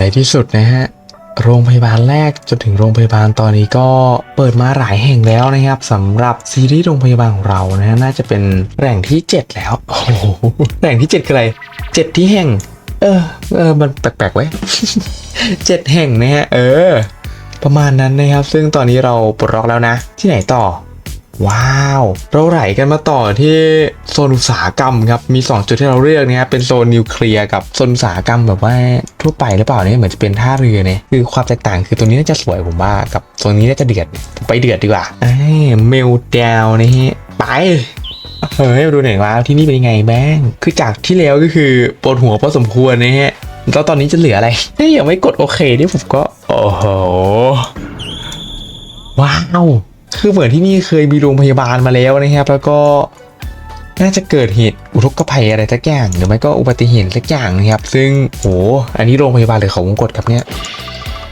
ในที่สุดนะฮะโรงพยาบาลแรกจนถึงโรงพยาบาลตอนนี้ก็เปิดมาหลายแห่งแล้วนะครับสำหรับซีรีส์โรงพยาบาลของเรานะน่าจะเป็นแหล่งที่ 7 แล้วโอ้โหแหล่งที่7คืออะไรเจ็ดที่แห่ง เออเออมันแปลกๆไว้เจ็ดแห่งนะฮะเออ ประมาณนั้นนะครับ ซึ่งตอนนี้เราปลดล็อกแล้วนะ ที่ไหนต่อ ว้าว เราไหลกันมาต่อที่โซนอุตสาหกรรมครับ มี 2 จุดที่เราเลือกนะครับเป็นโซนนิวเคลียร์กับโซนอุตสาหกรรมแบบว่าทั่วไปหรือเปล่าเนี่ยเหมือนจะเป็นท่าเรือเนี่ยคือความแตกต่างคือตรงนี้น่าจะสวยผมว่ากับโซนนี้น่าจะเดือดผมไปเดือดดีกว่าไอ้เมลดาวนะฮะไปเฮ้ยดูหน่อยว่าที่นี่เป็นยังไงบ้างคือจากที่แล้วก็คือปวดหัวพอสมควรนะฮะแล้วตอนนี้จะเหลืออะไรเฮ้ยยังไม่กดโอเคนี่ผมก็ โอ้โห ว้าว คือเหมือนที่นี่เคยมีโรงพยาบาลมาแล้วนะครับ แล้วก็น่าจะเกิดเหตุอุทกภัยอะไรสักอย่างหรือไม่ก็อุบัติเหตุสักอย่างนะครับ ซึ่งโหอันนี้โรงพยาบาลหรือเขาวงกตครับเนี่ย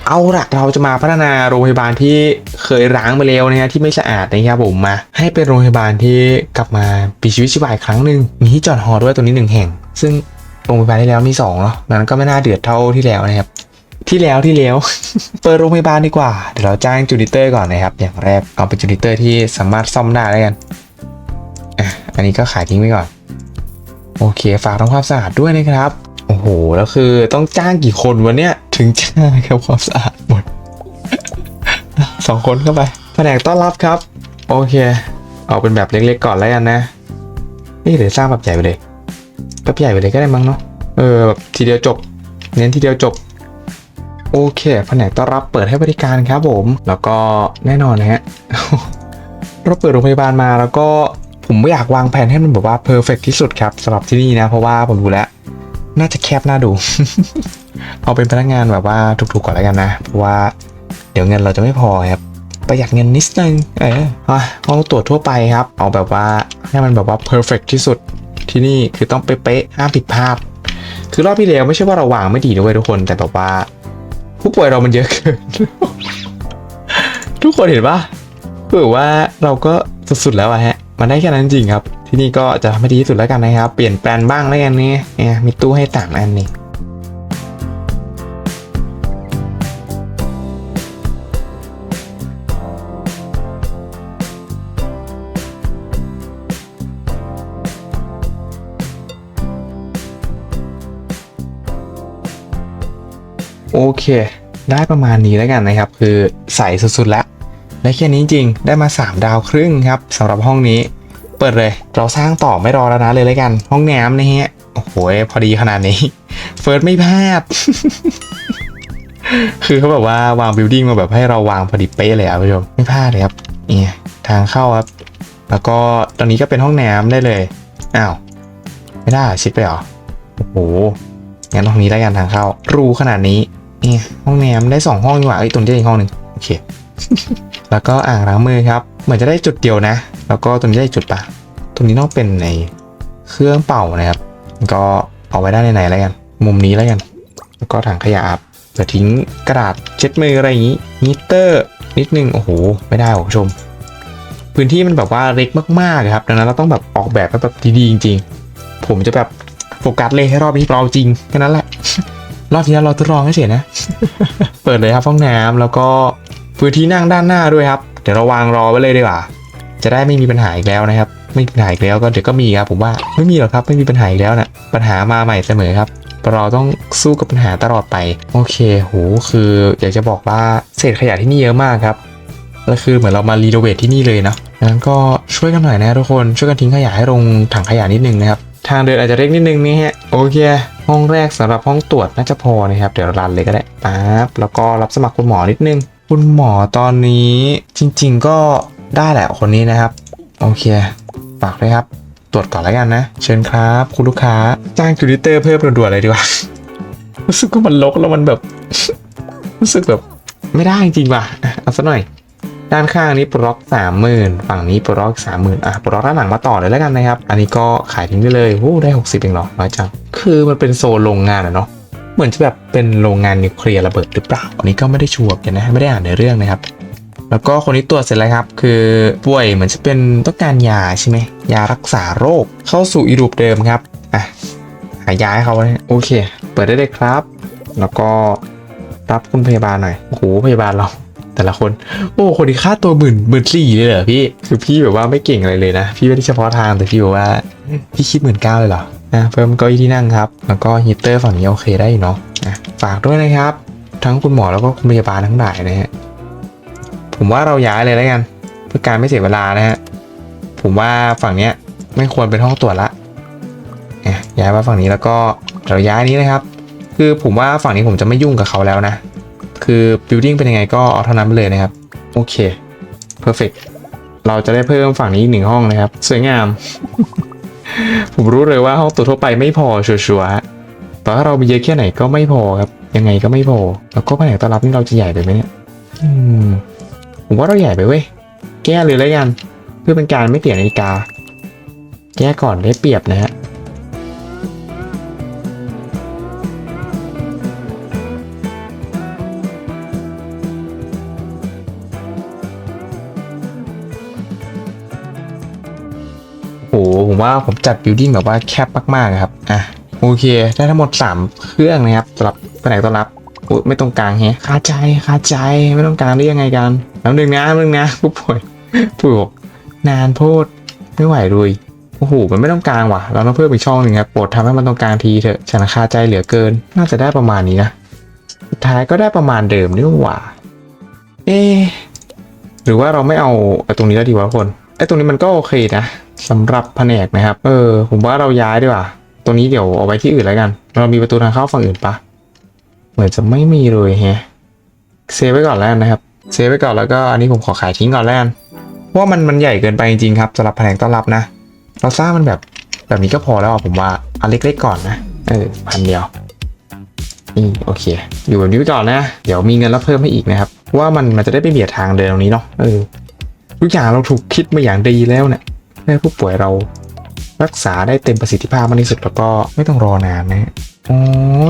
เอาละเราจะมาพัฒนาโรงพยาบาลที่เคยร้างไปแล้วนะฮะที่ไม่สะอาดนะครับผมมา ให้เป็นโรงพยาบาลที่กลับมาปีชีวิตชีวาอีกครั้งหนึ่งมีที่จอดหอด้วยตัวนี้หนึ่งแห่ง ซึ่งโรงพยาบาลที่แล้วมีสองเนาะนั้นก็ไม่น่าเดือดเท่าที่แล้วนะครับ ที่แล้วที่แล้ว เปิดโรงพยาบาลดีกว่า เดี๋ยวเราจ้างจูนิเตอร์ก่อนนะครับ อย่างแรกเอาเป็นจูนิเตอร์ที่สามารถซ่อมได้แล้วกันอะอันนี้ก็ขายทิ้งไปก่อน โอเค ฝากทำความสะอาดด้วยนะครับ โอ้โห แล้วคือต้องจ้างกี่คนวันเนี้ยถึงจะทำความสะอาดหมดสองคนเข้าไป แผนกต้อนรับครับ โอเค เอาเป็นแบบเล็กๆก่อนแล้วกันนะนี่เดี๋ยวสร้างแบบใหญ่ไปเลยแบบใหญ่ไปเลยก็ได้มั้งเนาะ เออแบบทีเดียวจบ เน้นทีเดียวจบ โอเค แผนกต้อนรับเปิดให้บริการครับผม แล้วก็แน่นอนนะฮะ เราเปิดโรงพยาบาลมาแล้วก็ผมไม่อยากวางแผนให้มันแบบว่าเพอร์เฟกที่สุดครับสำหรับที่นี่นะ เพราะว่าผมดูแล้ว น่าจะแคบหน่าดู เอาเป็นพนักงานแบบว่าถูกๆก่อนแล้วกันนะ เพราะว่าเดี๋ยวเงินเราจะไม่พอครับประหยัดเงินนิดนึง เออห้องตรวจทั่วไปครับ เอาแบบว่าให้มันแบบว่าเพอร์เฟกที่สุดที่นี่คือต้องเป๊ะๆห้ามผิดพลาด คือรอบที่แล้วไม่ใช่ว่าเราวางไม่ดีด้วยทุกคน แต่แบบว่า ผู้ป่วยเรามันเยอะเกิน ทุกคนเห็นปะคือว่าเราก็สุดๆแล้วอะฮะ มันได้แค่นั้นจริงครับ ที่นี่ก็จะทำให้ดีที่สุดแล้วกันนะครับ เปลี่ยนแปลนบ้างแล้วกันนี่เนี่ยมีตู้ให้ต่างอันนี่ โอเค ได้ประมาณนี้แล้วกันนะครับ คือใส่สุดๆแล้วได้แค่นี้จริงได้มา 3 ดาวครึ่งครับสำหรับห้องนี้ เปิดเลย เราสร้างต่อไม่รอแล้วนะเลยแล้วกัน ห้องน้ำนะฮะโอ้โหพอดีขนาดนี้เฟิร์สไม่พลาดคือเขาแบบว่าวางบิลดิ้งมาแบบให้เราวางพอดีเป๊ะเลยอะผู้ชมไม่พลาดเลยครับนี่ทางเข้าครับ แล้วก็ตอนนี้ก็เป็นห้องน้ำได้เลยอ้าวไม่ได้ชิดไปหรอโอ้โหงั้นห้องนี้แล้วกันทางเข้ารูขนาดนี้ นี่ห้องน้ำได้สองห้องดีกว่าเอ้ตรงนี้อีกห้องหนึ่งโอเค แล้วก็อ่างล้างมือครับ เหมือนจะได้จุดเดียวนะ แล้วก็ตรงนี้ได้จุดปะตรงนี้ต้องเป็นในเครื่องเป่านะครับ ก็เอาไว้ได้ในไหนแล้วกัน มุมนี้แล้วกัน แล้วก็ถังขยะครับเดี๋ยวทิ้งกระดาษเช็ดมืออะไรอย่างนี้มิเตอร์นิดนึงโอ้โหไม่ได้คุณผู้ชม พื้นที่มันแบบว่าเล็กมากๆครับดังนั้นเราต้องแบบออกแบบให้แบบดีๆจริง ๆ ผมจะแบบโฟกัสเลยให้รอบนี้เราจริงแค่นั้นแหละ รอบที่แล้วเราทดลองเฉยๆนะ เปิดเลยครับห้องน้ำแล้วก็พื้นที่นั่งด้านหน้าด้วยครับ เดี๋ยวเราวางรอไว้เลยดีกว่า จะได้ไม่มีปัญหาอีกแล้วนะครับ ไม่มีปัญหาอีกแล้วก็เดี๋ยวก็มีครับผมว่าไม่มีหรอกครับไม่มีปัญหาอีกแล้วนะปัญหามาใหม่เสมอครับเราต้องสู้กับปัญหาตลอดไป โอเคโหคืออยากจะบอกว่าเศษขยะที่นี่เยอะมากครับแล้วคือเหมือนเรามารีโนเวทที่นี่เลยเนาะงั้นก็ช่วยกันหน่อยนะทุกคนช่วยกันทิ้งขยะให้ลงถังขยะนิดนึงนะครับ ทางเดินอาจจะเล็กนิดนึงนี่ฮะโอเค ห้องแรกสำหรับห้องตรวจน่าจะพอนะครับ เดี๋ยวรันเลยก็ได้ปั๊บแล้วก็รับสมัครคุณหมอนิดนึง คุณหมอตอนนี้จริง ๆ ก็ได้แหละคนนี้นะครับ โอเคฝากด้วยครับ ตรวจก่อนแล้วกันนะ เชิญครับ คุณลูกค้าจ้างจูดิเตอร์เพิ่มด่วนๆเลยดีกว่ารู้สึกว่ามันลกแล้วมันแบบ รู้สึกแบบไม่ได้จริงๆว่ะเอาซะหน่อย ด้านข้างนี้ปลดล็อกสามหมื่นฝั่งนี้ปลดล็อกสามหมื่นอะปลดล็อกด้านหลังมาต่อเลยแล้วกันนะครับ อันนี้ก็ขายทิ้งได้เลยโอ้ได้หกสิบเองเหรอน้อยจังคือมันเป็นโซนโรงงานอะเนาะเหมือนจะแบบเป็นโรงงานนิวเคลียร์ระเบิดหรือเปล่า อันนี้ก็ไม่ได้ชัวร์กันนะไม่ได้อ่านในเรื่องนะครับ แล้วก็คนนี้ตรวจเสร็จแล้วครับ คือป่วยเหมือนจะเป็นต้องการยาใช่ไหมยารักษาโรคเข้าสู่อีรูปเดิมครับอะหายาให้เขาไว้โอเค เปิดได้เลยครับ แล้วก็รับคุณพยาบาลหน่อยโอ้โหพยาบาลเรา แต่ละคน โอ้คนที่ค่าตัวหมื่นหมื่นสี่เลยเหรอพี่คือพี่แบบว่าไม่เก่งอะไรเลยนะ พี่ไม่ได้เฉพาะทางแต่พี่บอกว่าพี่คิดหมื่นเก้าเลยเหรอนะเพิ่มเก้าอี้ที่นั่งครับ แล้วก็ฮีตเตอร์ฝั่งนี้โอเคได้อยู่เนาะฝากด้วยนะครับ ทั้งคุณหมอแล้วก็คุณพยาบาลทั้งหลายนะฮะผมว่าเราย้ายเลยแล้วกัน เพื่อการไม่เสียเวลานะฮะผมว่าฝั่งเนี้ยไม่ควรเป็นห้องตรวจละอะย้ายมาฝั่งนี้แล้วก็เราย้ายนี้นะครับ คือผมว่าฝั่งนี้ผมจะไม่ยุ่งกับเขาแล้วนะ คือ building เป็นยังไงก็เอาเท่านั้นไปเลยนะครับ โอเค perfect เราจะได้เพิ่มฝั่งนี้อีกหนึ่งห้องนะครับ สวยงาม ผมรู้เลยว่าห้องตัวทั่วไปไม่พอชัวร์ๆแต่ถ้าเรามีเยอะแค่ไหนก็ไม่พอครับ ยังไงก็ไม่พอ แล้วก็แผนกต้อนรับนี่เราจะใหญ่ไปไหมเนี่ยผมว่าเราใหญ่ไปเว้ย แก้เลยแล้วกัน เพื่อเป็นการไม่เปลี่ยนนาฬิกา แก้ก่อนได้เปรียบนะฮะ ผมว่าผมจัดบิวดิ้งแบบว่าแคบมากๆครับอะโอเค ได้ทั้งหมด 3 เครื่องนะครับสำหรับแผนกต้อนรับโอ้ยไม่ตรงกลางแฮะคาใจคาใจไม่ต้องกลางได้ยังไงกันน้ำหนึ่งนะน้ำหนึ่งนะผู้ป่วยผู้บอกนานโพดไม่ไหวเลยโอ้โหมันไม่ต้องกลางว่ะ เราต้องเพิ่มอีกช่องหนึ่งครับโปรดทำให้มันตรงกลางทีเถอะฉันคาใจเหลือเกิน น่าจะได้ประมาณนี้นะสุดท้ายก็ได้ประมาณเดิมนี่หว่าเอะหรือว่าเราไม่เอาไอ้ตรงนี้แล้วดีวะทุกคนไอ้ตรงนี้มันก็โอเคนะ สำหรับแผนกนะครับ เออ ผมว่าเราย้ายดีกว่า ตรงนี้เดี๋ยวเอาไว้ที่อื่นแล้วกัน เรามีประตูทางเข้าฝั่งอื่นปะเหมือนจะไม่มีเลยแฮะเซฟไว้ก่อนแล้วนะครับ เซฟไว้ก่อนแล้วก็อันนี้ผมขอขายทิ้งก่อนแล้วนะว่ามันมันใหญ่เกินไปจริงๆครับสำหรับแผนกต้อนรับนะ เราสร้างมันแบบแบบนี้ก็พอแล้วอะผมว่าอันเล็กๆก่อนนะ เออพันเดียวนี่โอเค อยู่แบบนี้ไปก่อนนะ เดี๋ยวมีเงินแล้วเพิ่มให้อีกนะครับ ว่ามันมันจะได้ไปเบียดทางเดินตรงนี้เนาะ เออ ทุกอย่างเราถูกคิดมาอย่างดีแล้วเนี่ย ให้ผู้ป่วยเรารักษาได้เต็มประสิทธิภาพมากที่สุดแล้วก็ไม่ต้องรอนานนะอ๋อ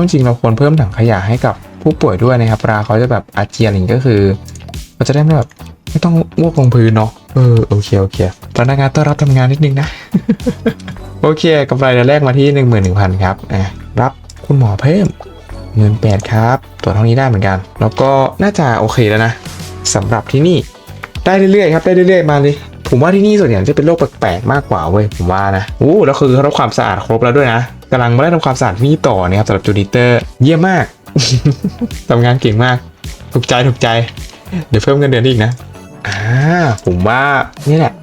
จริงเราควรเพิ่มถังขยะให้กับผู้ป่วยด้วยนะครับเวลาเขาจะแบบอาเจียนอย่างนี้ก็คือเราจะได้ไม่แบบไม่ต้องวกลงพื้นเนาะเออโอเคโอเคพนักงานต้อนรับทำงานนิดนึงนะ โอเคกำไรเดือนแรกมาที่ 11,000 ครับอะรับคุณหมอเพิ่มเงินแปดครับตรวจห้องนี้ได้เหมือนกัน แล้วก็น่าจะโอเคแล้วนะสำหรับที่นี่ได้เรื่อยๆครับได้เรื่อยๆมาเลย ผมว่าที่นี่ส่วนใหญ่จะเป็นโรคแปลกๆมากกว่าเว้ยผมว่านะโอ้แล้วคือเขาทำความสะอาดครบแล้วด้วยนะกำลังมาได้ทำความสะอาดที่นี่ต่อนะครับสำหรับจูดิเตอร์ เยี่ยมมากทำงานเก่งมาก ถูกใจถูกใจ เดี๋ยวเพิ่มเงินเดือนอีกนะอ่าผมว่านี่แหละ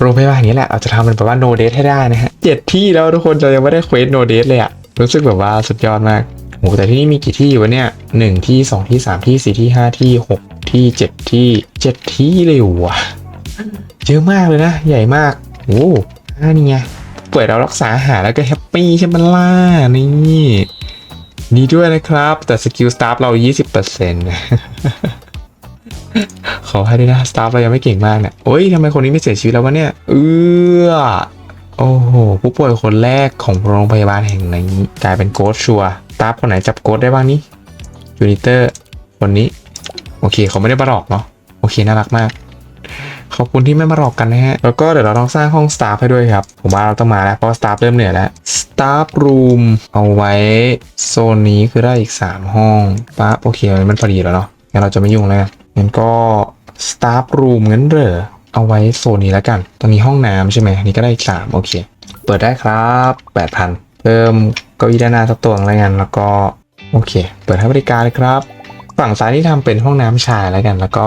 โรงพยาบาลนี้แหละเราจะทำเป็นแบบว่า no date ให้ได้นะฮะเจ็ดที่แล้วทุกคนเรายังไม่ได้เควส no date เลยอะรู้สึกแบบว่าสุดยอดมากโอ้แต่ที่นี่มีกี่ที่วะเนี่ยหนึ่งที่สองที่สามที่สี่ที่ห้าที่หกที่เจ็ดที่เจ็ดที่เลยว่ะ เยอะมากเลยนะ ใหญ่มากโอ้อ่านี่ไงป่วยเรารักษาหายแล้วก็แฮปปี้ใช่ไหมล่ะนี่ดีด้วยนะครับ แต่สกิลสตาฟเรา 20%ขอให้ด้วยนะสตาฟเรายังไม่เก่งมากเนี่ยโอ้ยทำไมคนนี้ไม่เสียชีวิตแล้ววะเนี่ย เออโอ้โห ผู้ป่วยคนแรกของโรงพยาบาลแห่งนี้กลายเป็นโกดชัวสตาฟคนไหนจับโกดได้บ้างนี่ยูนิเตอร์คนนี้ โอเคเขาไม่ได้มาหลอกเนาะโอเค น่ารักมาก ขอบคุณที่ไม่มาหลอกกันนะฮะ แล้วก็เดี๋ยวเราต้องสร้างห้องสตาฟให้ด้วยครับ ผมว่าเราต้องมาแล้วเพราะสตาฟเริ่มเหนื่อยแล้วสตาฟรูมเอาไว้โซนนี้คือได้อีก 3 ห้องปั๊บโอเคมันพอดีแล้วเนาะงั้นเราจะไม่ยุ่งแล้วงั้นก็สตาฟรูมงั้นเหรอเอาไว้โซนนี้แล้วกันตรงนี้ห้องน้ำใช่ไหมนี่ก็ได้อีกสามโอเค เปิดได้ครับ 8,000 เพิ่มเก้าอี้ด้านหน้าสักตัวหนึ่งแล้วกันแล้วก็โอเค เปิดให้บริการเลยครับ ฝั่งซ้ายที่ทำเป็นห้องน้ำชายแล้วกัน แล้วก็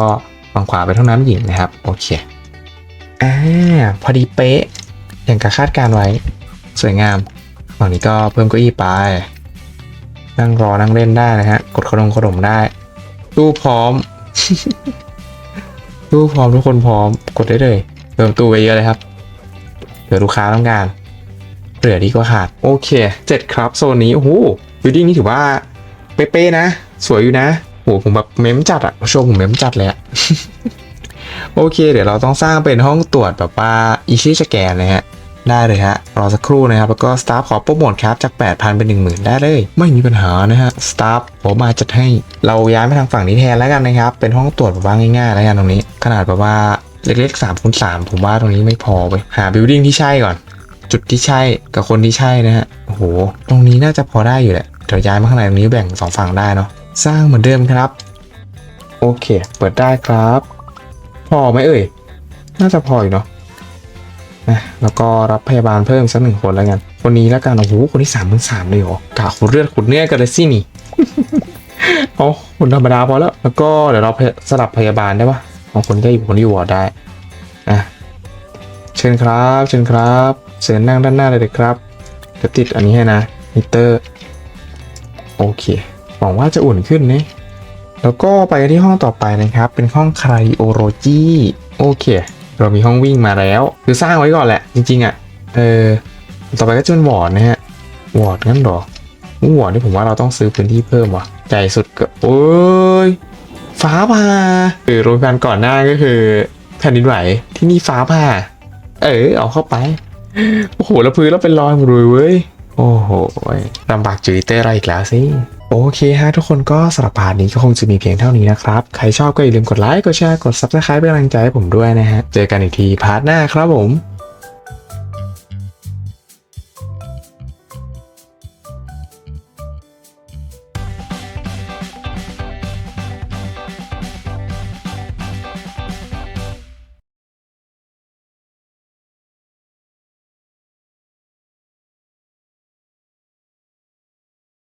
ฝั่งขวาเป็นห้องน้ำหญิงนะครับ โอเคอ่าพอดีเป๊ะ อย่างกับคาดการไว้ สวยงามฝั่งนี้ก็เพิ่มเก้าอี้ไป นั่งรอนั่งเล่นได้นะฮะ กดขนมขนมได้ ตู้พร้อม ตู้พร้อมทุกคนพร้อม กดได้เลยเติมตู้ไปเยอะเลยครับเผื่อลูกค้าต้องการเหลือดีกว่าขาด โอเคเจ็ดครับโซนนี้ โอ้โหบิวดิ้งนี่ถือว่า เป๊ะๆนะ สวยอยู่นะ หผมแบบเม้มจัดอะโชว์ผมเม้มจัดเลยอะโอเค เดี๋ยวเราต้องสร้างเป็นห้องตรวจแบบว่าอีชี่สแกนนะฮะได้เลยฮะรอสักครู่นะครับ แล้วก็สตาฟขอโปรโมทครับจาก 8,000 เป็น 10,000 ได้เลย ไม่มีปัญหานะฮะสตาฟผมมาจัดให้เราย้ายมาทางฝั่งนี้แทนแล้วกันนะครับ เป็นห้องตรวจแบบว่าง่ายๆแล้วกันตรงนี้ ขนาดแบบว่าเล็กๆ3คูณ3ผมว่าตรงนี้ไม่พอไปหาบิวดิ้งที่ใช่ก่อน จุดที่ใช่กับคนที่ใช่นะฮะโอ้โหตรงนี้น่าจะพอได้อยู่แหละเดี๋ยวย้ายมาข้างในตรงนี้แบ่งสองฝั่งได้เนาะ สร้างเหมือนเดิมครับ โอเค เปิดได้ครับ พอไหมเอ่ย น่าจะพออยู่เนาะนะแล้วก็รับพยาบาลเพิ่มสักหนึ่งคนแล้วกัน คนนี้แล้วกันโอ้โหคนที่สามมึงสามเลยเหรอกะขุดเลือดขุดเนื้อกันเลยสินี่โอ้คนธรรมดาพอแล้ว แล้วก็เดี๋ยวเราสลับพยาบาลได้ปะบางคนก็อยู่คนที่วอร์ดได้อะเชิญครับ เชิญครับเชิญนั่งด้านหน้าเลยครับเดี๋ยวติดอันนี้ให้นะมิเตอร์ โอเค หวังว่าจะอุ่นขึ้นนะแล้วก็ไปที่ห้องต่อไปนะครับ เป็นห้องไครโอโรจีโอเค เรามีห้องวิ่งมาแล้ว คือสร้างไว้ก่อนแหละ จริงๆอะ เออ ต่อไปก็จะเป็นวอร์ดนะฮะ วอร์ดงั้นหรออู้วอร์ดนี่ผมว่าเราต้องซื้อพื้นที่เพิ่มว่ะใหญ่สุดก็ โอ้ย ฟ้าผ่าคือโรงพยาบาลก่อนหน้าก็คือแผ่นดินไหว ที่นี่ฟ้าผ่า เออ เอาเข้าไป โอ้โห แล้วพื้นแล้วเป็นรอยหมดเลยเว้ย โอ้โหลำบากจุยเตอร์อะไรอีกแล้วสิ โอเคฮะทุกคนก็สำหรับพาร์ทนี้ก็คงจะมีเพียงเท่านี้นะครับ ใครชอบก็อย่าลืมกดไลค์ กดแชร์ กด Subscribe เป็นกำลังใจให้ผมด้วยนะฮะ เจอกันอีกทีพาร์ทหน้าครับผม